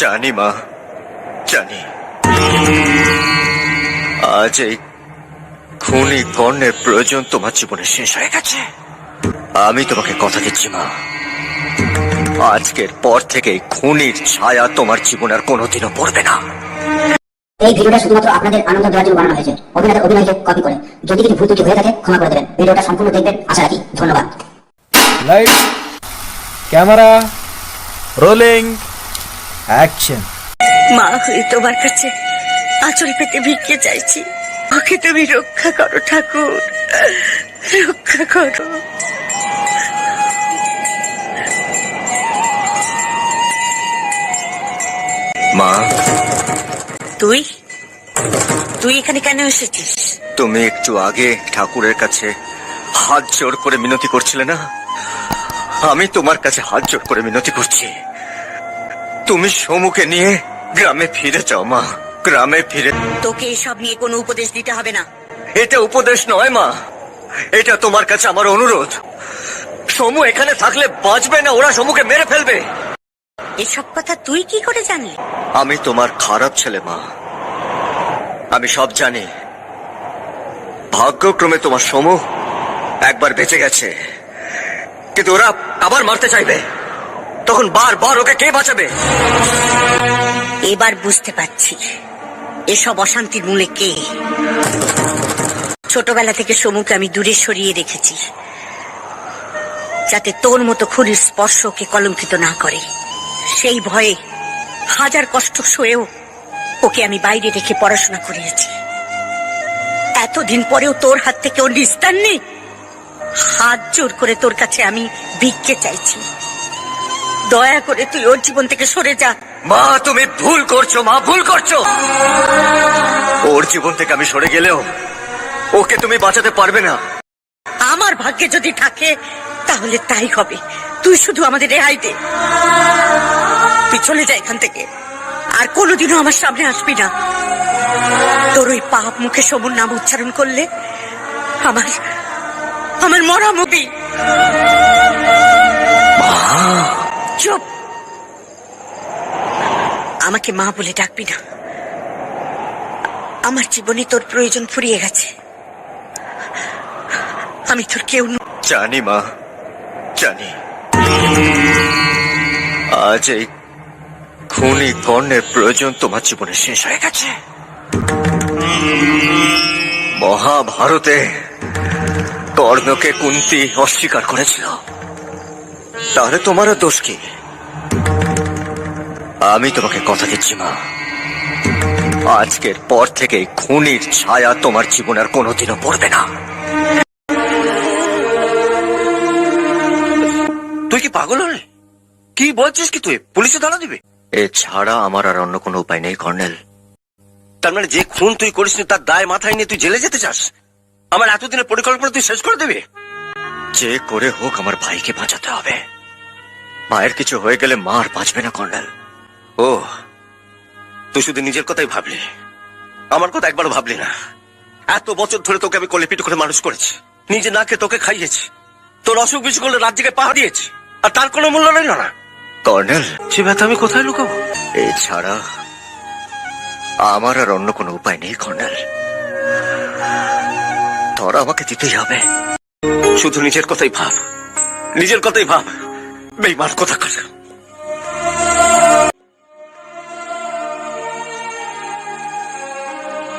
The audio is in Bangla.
জানি মা জানি। আজ এই খুনি কর্ণের প্রয়োজন তোমার জীবনে শেষ হয়ে গেছে। আমি তোমাকে কথা দিচ্ছি মা। আজকের পর থেকে খুনির ছায়া তোমার জীবন আর কোনোদিনও পড়বে না। এই ভিডিওটা শুধুমাত্র আপনাদের আনন্দ দেওয়ার জন্য বানানো হয়েছে। অভিনেতা অভিনয়কে কপি করে। যদি কিছু ভুল ত্রুটি হয়ে থাকে ক্ষমা করে দেবেন। ভিডিওটা সম্পূর্ণ দেখবেন। আশা রাখি ধন্যবাদ। লাইট ক্যামেরা রোলিং অ্যাকশন মা হয়ে তোমার কাছে আঁচল পেতে ভিক্ষে চাইছি। ওকে তুমি রক্ষা করো ঠাকুর। রক্ষা করো। মা। তুই? তুই এখানে কেন এসেছিস? তুমি একটু আগে ঠাকুরের কাছে হাত জোর করে মিনতি করছিলে না? আমি তোমার কাছে হাত জোর করে মিনতি করছি। তুমি সমুকে নিয়ে গ্রামে ফিরে যাও মা। গ্রামে ফিরে তোকে এসব নিয়ে কোনো উপদেশ দিতে হবে না। এটা উপদেশ নয় মা। এটা তোমার কাছে আমার অনুরোধ। সমু এখানে থাকলে বাঁচবে না ওরা সমুকে মেরে ফেলবে। এসব কথা তুই কি করে জানলি? আমি তোমার খারাপ ছেলে মা। আমি সব জানি। ভাগ্যক্রমে তোমার সমু একবার বেঁচে গেছে। কিন্তু ওরা আবার মারতে চাইবে। তখন বারবার ওকে কে বাঁচাবে? এবার বুঝতে পারছি। এসব অশান্তির মূলে কে? ছোটবেলা থেকে সমুকে আমি দূরে সরিয়ে রেখেছি। যাতে তোর মতো খুরির স্পর্শ ওকে কলঙ্কিত না করে। সেই ভয়ে হাজার কষ্ট সয়েও ওকে আমি বাইরে রেখে পড়াশোনা করিয়েছি। এতদিন পরেও তোর হাত থেকে ওর নিস্তার নেই। হাত জোর করে তোর কাছে আমি ভিক্ষে চাইছি। দয়া করে তুই ওর জীবন থেকে সরে যা। মা তুমি ভুল করছ মা ভুল করছ। ওর জীবন থেকে আমি সরে গেলেও ওকে তুমি বাঁচাতে পারবে না। আমার ভাগ্যে যদি থাকে তাহলে তাই হবে। তুই শুধু আমাদের রেহাই দে। তুই চলে যা এখান থেকে। আর কোনোদিনও আমার সামনে আসবি না। তোর ওই পাপ মুখে সমুর নাম উচ্চারণ করলে আমার আমার মরা মুবি আমাকে মা বলে ডাকবি না। আমার জীবনে তোর প্রয়োজন ফুরিয়ে গেছে। আমি তোর কেউ জানি মা, জানি। আজ এই খুনি কর্ণের প্রয়োজন তোমার জীবনে শেষ হয়ে গেছে। মহাভারতে কর্ণকে কুন্তি অস্বীকার করেছিল। তাহলে তোমারও দোষ কি? আমি তোমাকে কথা দিচ্ছি, মা। আজকের পর থেকে খুনির ছায়া তোমার জীবন আর কোনোদিনও পড়বে না। তুই কি পাগল হলে? কি বলছিস কি তুই? পুলিশে ধরা দিবে? এছাড়া আমার আর অন্য কোনো উপায় নেই, কর্নেল। তার মানে যে খুন তুই করিসনি, তার দায় মাথায় নিয়ে তুই জেলে যেতে চাস? আমার এতদিনের পরিকল্পনা তুই শেষ করে দেবে? যে করে হোক, আমার ভাইকে বাঁচাতে হবে। মায়ের কিছু হয়ে গেলে মা আর বাঁচবে না, কর্নেল। ও তুই শুধু নিজের কথাই ভাবলি। আমার কথা একবারও ভাবলি না। এত বছর ধরে তোকে আমি কোলে করে মানুষ করেছি। নিজে না খেয়ে তোকে খাইয়েছি। তোর অসুখ বিসুখ করলে রাত জেগে পাহা দিয়েছি। আর তার কোনো মূল্য রইল না। কর্নেল সে ব্যথা আমি কোথায় লুকাবো? এছাড়া আমার আর অন্য কোনো উপায় নেই কর্নেল। ধরা আমাকে দিতেই হবে। শুধু নিজের কথাই ভাব। নিজের কথাই ভাব। বেইমান কথা কথা